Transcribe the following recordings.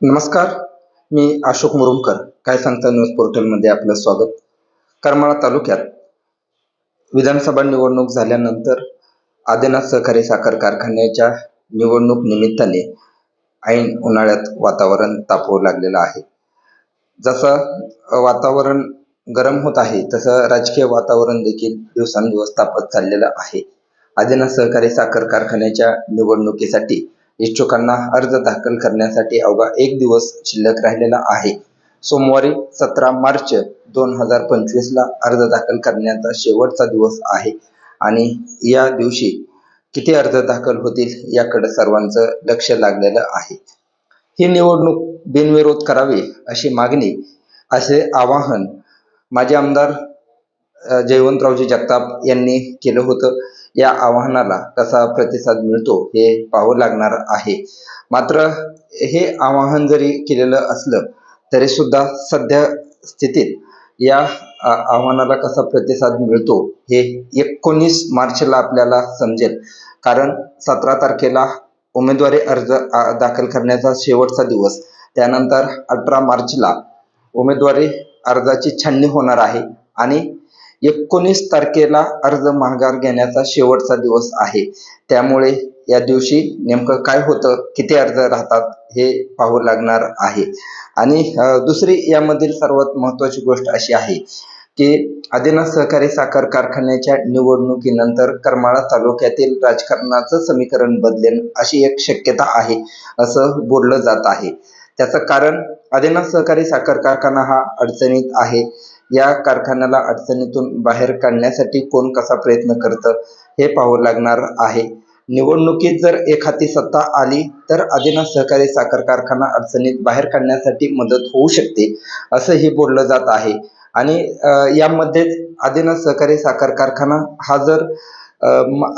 नमस्कार मी अशोक मुरुमकर काय सांगता न्यूज पोर्टलमध्ये आपलं स्वागत. करमाळा तालुक्यात विधानसभा निवडणूक झाल्यानंतर आदिनाथ सहकारी साखर कारखान्याच्या निवडणूक निमित्ताने ऐन उन्हाळ्यात वातावरण तापवू लागलेलं आहे. जसं वातावरण गरम होत आहे तसं राजकीय वातावरण देखील दिवसांदिवस तापत चाललेलं आहे. आदिनाथ सहकारी साखर कारखान्याच्या निवडणुकीसाठी इच्छुकांना अर्ज दाखल करण्यासाठी अवघा एक दिवस शिल्लक राहिलेला आहे. सोमवारी सतरा मार्च दोन हजार पंचवीसला अर्ज दाखल करण्याचा शेवटचा दिवस आहे आणि या दिवशी किती अर्ज दाखल होतील याकडे सर्वांचं लक्ष लागलेलं आहे. ही निवडणूक बिनविरोध करावी अशी मागणी असे आवाहन माजी आमदार जयवंतरावजी जगताप यांनी केलं होतं. या आव्हानाला कसा प्रतिसाद मिळतो हे पाहावं लागणार आहे. मात्र हे आवाहन जरी केलेलं असलं तरी सुद्धा सध्या स्थितीत या आव्हानाला कसा प्रतिसाद मिळतो हे एकोणीस मार्चला आपल्याला समजेल. कारण सतरा तारखेला उमेदवारी अर्ज दाखल करण्याचा शेवटचा दिवस. त्यानंतर अठरा मार्चला उमेदवारी अर्जाची छाननी होणार आहे आणि एकोणीस तारखेला अर्ज माघार घेण्याचा शेवटचा दिवस आहे. त्यामुळे या दिवशी नेमकं काय होतं किती अर्ज राहतात हे पाहू लागणार आहे. आणि दुसरी यामधील सर्वात महत्वाची गोष्ट अशी आहे की आदिनाथ सहकारी साखर कारखान्याच्या निवडणुकीनंतर करमाळा तालुक्यातील राजकारणाचं समीकरण बदलेल अशी एक शक्यता आहे असं बोललं जात आहे. त्याचं कारण आदिनाथ सहकारी साखर कारखाना हा अडचणीत आहे. या कारखान्याला अडचणीतून बाहेर काढण्यासाठी कोण कसा प्रयत्न करतं हे पाहावं लागणार आहे. निवडणुकीत जर एखादी सत्ता आली तर आदिनाथ सहकारी साखर कारखाना अडचणीत बाहेर काढण्यासाठी मदत होऊ शकते असंही बोललं जात आहे. आणि यामध्येच आदिनाथ सहकारी साखर कारखाना हा जर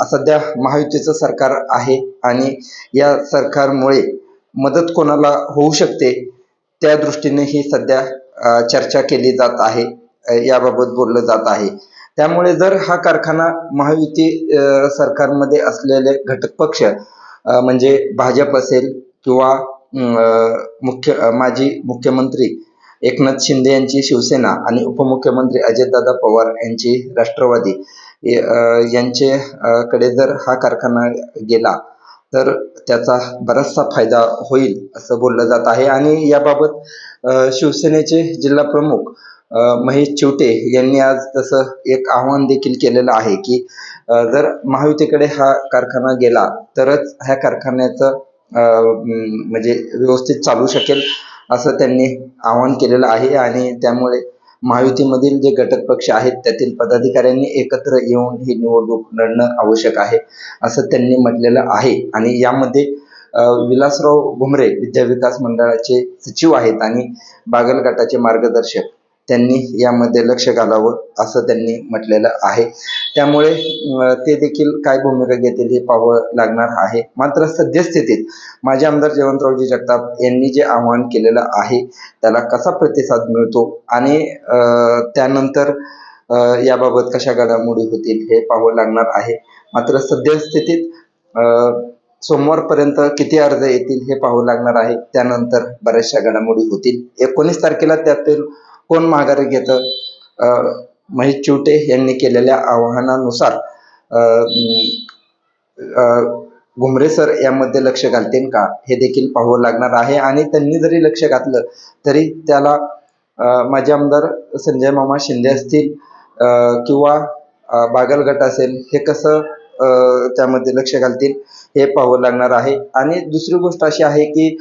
सध्या महायुतीचं सरकार आहे आणि या सरकारमुळे मदत कोणाला होऊ शकते त्या दृष्टीने ही सध्या चर्चा केली जात आहे. याबाबत बोललं जात आहे. त्यामुळे जर हा कारखाना महायुती सरकारमध्ये असलेले घटक पक्ष म्हणजे भाजप असेल किंवा मुख्य माजी मुख्यमंत्री एकनाथ शिंदे यांची शिवसेना आणि उपमुख्यमंत्री अजितदादा पवार यांची राष्ट्रवादी यांचे कडे जर हा कारखाना गेला तर त्याचा बराचसा फायदा होईल असं बोललं जात आहे. आणि याबाबत शिवसेनेचे जिल्हा प्रमुख महेश चिवटे यांनी आज तसं एक आव्हान देखील केलेलं आहे की जर महायुतीकडे हा कारखाना गेला तरच ह्या कारखान्याचं म्हणजे व्यवस्थित चालू शकेल असं त्यांनी आवाहन केलेलं आहे आणि त्यामुळे महायुतीमधील जे घटक पक्ष आहेत त्यातील पदाधिकाऱ्यांनी एकत्र येऊन ही निवडणूक लढणं आवश्यक आहे असं त्यांनी म्हटलेलं आहे. आणि यामध्ये विलासराव घुमरे विद्या विकास मंडळाचे सचिव आहेत आणि बागल गटाचे मार्गदर्शक. त्यांनी यामध्ये लक्ष घालावं असं त्यांनी म्हटलेलं आहे. त्यामुळे ते देखील काय भूमिका घेतील हे पाहावं लागणार आहे. मात्र सद्यस्थितीत माजी आमदार जयवंतरावजी जगताप यांनी जे आवाहन केलेलं आहे त्याला कसा प्रतिसाद मिळतो आणि त्यानंतर याबाबत कशा घडामोडी होतील हे पाहावं लागणार आहे. मात्र सद्यस्थितीत सोमवारपर्यंत किती अर्ज येतील हे पाहावं लागणार आहे. त्यानंतर बऱ्याचशा घडामोडी होतील. एकोणीस तारखेला त्यातील कोण माघारी घेतं? महेश चिवटे यांनी केलेल्या आवाहनानुसार घुमरे सर यामध्ये लक्ष घालतील का? हे देखील पाहावं लागणार आहे. आणि त्यांनी जरी लक्ष घातलं तरी त्याला माझे आमदार संजय मामा शिंदे असतील किंवा बागल गट असेल हे कसं त्यामध्ये लक्ष घालतील हे पाहावं लागणार आहे. आणि दुसरी गोष्ट अशी आहे की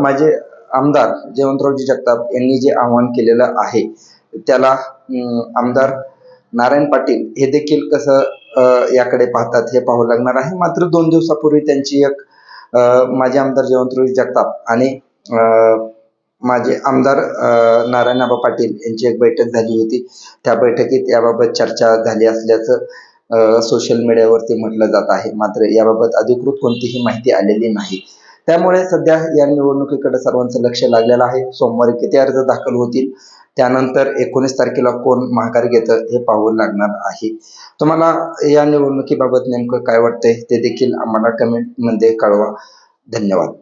माझे आमदार जयवंतरावजी जगताप यांनी जे आव्हान केलेलं आहे त्याला आमदार नारायण पाटील हे देखील कसं याकडे पाहतात हे पाहावं लागणार आहे. मात्र दोन दिवसापूर्वी त्यांची एक माजी आमदार जयवंतरावजी जगताप आणि माझे आमदार अ, नारायणआबा पाटील यांची एक बैठक झाली होती. त्या बैठकीत याबाबत चर्चा झाली असल्याचं सोशल मीडियावरती म्हटलं जात आहे. मात्र याबाबत अधिकृत कोणतीही माहिती आलेली नाही. त्यामुळे सध्या या निवडणुकीकडे सर्वांचं लक्ष लागलेलं आहे. सोमवारी किती अर्ज दाखल होतील त्यानंतर एकोणीस तारखेला कोण माघार घेतं हे पाहावं लागणार आहे. तुम्हाला या निवडणुकीबाबत नेमकं काय वाटतंय ते देखील आम्हाला कमेंटमध्ये कळवा. धन्यवाद.